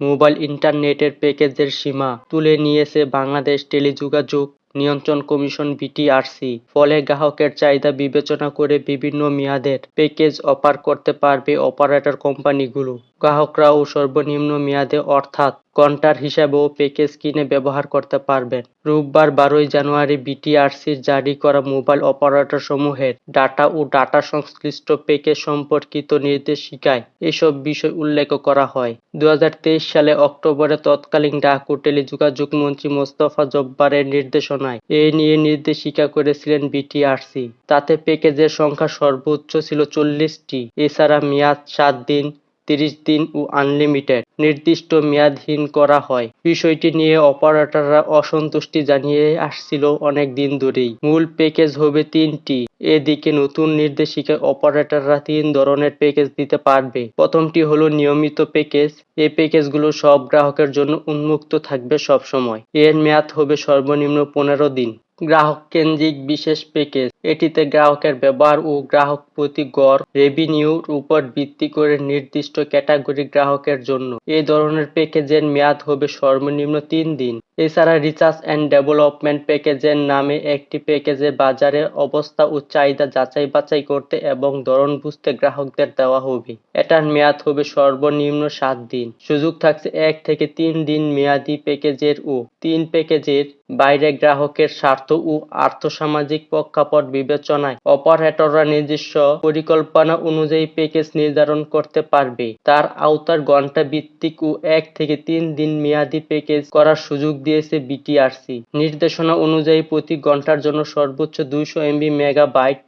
Mobile ইন্টারনেটের প্যাকেজের সীমা তুলে নিয়েছে বাংলাদেশ টেলিযোগাযোগ নিয়ন্ত্রণ কমিশন বিটিআরসি ফলে গ্রাহকের চাহিদা বিবেচনা করে বিভিন্ন মেয়াদের প্যাকেজ অফার করতে পারবে অপারেটর কোম্পানিগুলো। গ্রাহকরাও সর্বনিম্ন মেয়াদে অর্থাৎ ঘণ্টার হিসাবেও প্যাকেজ কিনে ব্যবহার করতে পারবেন। রোববার বারোই জানুয়ারি বিটিআরসির জারি করা মোবাইল অপারেটর সমূহের ডাটা ও ডাটা সংশ্লিষ্ট প্যাকেজ সম্পর্কিত নির্দেশিকায় এসব বিষয় উল্লেখ করা হয়। দু হাজার তেইশ সালে অক্টোবরে তৎকালীন ডাক ও টেলিযোগাযোগ মন্ত্রী মোস্তফা জব্বারের নির্দেশনায় এ নিয়ে নির্দেশিকা করেছিলেন বিটিআরসি। তাতে প্যাকেজের সংখ্যা সর্বোচ্চ ছিল চল্লিশটি, এছাড়া মেয়াদ সাত দিন তিরিশ দিন ও আনলিমিটেড। নির্দিষ্ট মেয়াদহীন করা হয়। বিষয়টি নিয়ে অপারেটররা অসন্তুষ্টি জানিয়ে আসছিল অনেক দিন ধরেই। মূল প্যাকেজ হবে তিনটি। এদিকে নতুন নির্দেশিকায় অপারেটররা তিন ধরনের প্যাকেজ দিতে পারবে। প্রথমটি হলো নিয়মিত প্যাকেজ। এই প্যাকেজগুলো সব গ্রাহকের জন্য উন্মুক্ত থাকবে সবসময়। এর মেয়াদ হবে সর্বনিম্ন পনেরো দিন। গ্রাহক কেন্দ্রিক বিশেষ প্যাকেজ। এটিতে গ্রাহকের ব্যবহার ও গ্রাহক প্রতি গড় রেভিনিউর উপর ভিত্তি করে নির্দিষ্ট ক্যাটাগরি গ্রাহকের জন্য। এ ধরনের প্যাকেজের মেয়াদ হবে সর্বনিম্ন তিন দিন। এছাড়া রিসার্চ অ্যান্ড ডেভেলপমেন্ট প্যাকেজের নামে একটি প্যাকেজে বাজারের অবস্থা ও চাহিদা যাচাই বাছাই করতে এবং ধরন বুঝতে গ্রাহকদের দেওয়া হবে। এটার মেয়াদ হবে সর্বনিম্ন সাত দিন। সুযোগ থাকছে এক থেকে তিন দিন মেয়াদি প্যাকেজের ও। তিন প্যাকেজের বাইরে গ্রাহকের স্বার্থ ও আর্থসামাজিক প্রেক্ষাপট বিবেচনায় অপারেটররা নিজস্ব পরিকল্পনা অনুযায়ী প্যাকেজ নির্ধারণ করতে পারবে। তার আওতার ঘণ্টা ভিত্তিক ও এক থেকে তিন দিন মেয়াদি প্যাকেজ করার সুযোগ দিয়েছে বিটিআরসি। নির্দেশনা অনুযায়ী প্রতি ঘণ্টার জন্য সর্বোচ্চ দুইশো এমবি মেগাবাইট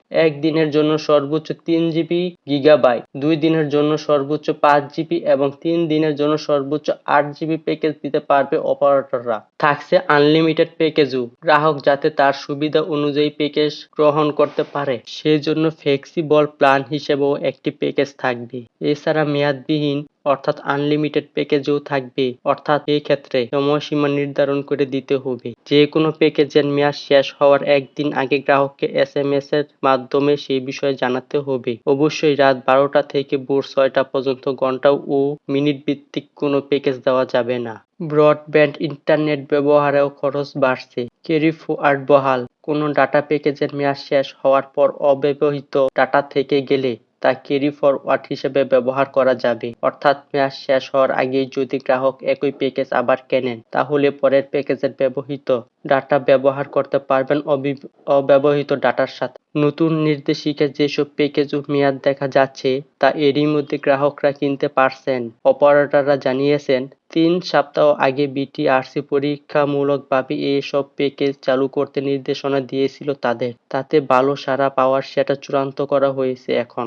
দিনের জন্য সর্বোচ্চ তিন জিবি গিগাবাইট, দুই দিনের জন্য সর্বোচ্চ পাঁচ জিবি এবং তিন দিনের জন্য সর্বোচ্চ আট জিবি প্যাকেজ দিতে পারবে অপারেটররা। থাকছে আনলিমিটেড প্যাকেজও। গ্রাহক যাতে তার সুবিধা অনুযায়ী প্যাকেজ গ্রহণ করতে পারে, সেজন্য ফ্লেক্সিবল প্ল্যান হিসেবেও একটি প্যাকেজ থাকবে। এছাড়া মেয়াদবিহীন অর্থাৎ আনলিমিটেড প্যাকেজও থাকবে। অর্থাৎ এই ক্ষেত্রে সময়সীমা নির্ধারণ করে দিতে হবে। যে কোনো প্যাকেজের মেয়াদ শেষ হওয়ার একদিন আগে গ্রাহককে এস এম এস এর মাধ্যমে সেই বিষয়ে জানাতে হবে। অবশ্যই রাত বারোটা থেকে ভোর ছয়টা পর্যন্ত ঘণ্টা ও মিনিট ভিত্তিক কোনো প্যাকেজ দেওয়া যাবে না। ব্রডব্যান্ড ইন্টারনেট ব্যবহারেও খরচ বাড়ছে। ক্যারি ফরওয়ার্ড বহাল। কোনো ডাটা প্যাকেজের মেয়াদ শেষ হওয়ার পর অব্যবহৃত ডাটা থেকে গেলে তা ক্যারি ফরওয়ার্ড হিসেবে ব্যবহার করা যাবে। অর্থাৎ মেয়াদ শেষ হওয়ার আগেই যদি গ্রাহক একই প্যাকেজ আবার কেনেন, তাহলে পরের প্যাকেজের ব্যবহৃত ডাটা ব্যবহার করতে পারবেন অব্যবহৃত ডাটার সাথে। নতুন নির্দেশিকা যেসব প্যাকেজ মেয়াদ দেখা যাচ্ছে, তা এরই মধ্যে গ্রাহকরা কিনতে পারছেন। অপারেটররা জানিয়েছেন, তিন সপ্তাহ আগে বিটিআরসি পরীক্ষামূলকভাবে এসব প্যাকেজ চালু করতে নির্দেশনা দিয়েছিল তাদের। তাতে ভালো সাড়া পাওয়ার সেটা চূড়ান্ত করা হয়েছে এখন।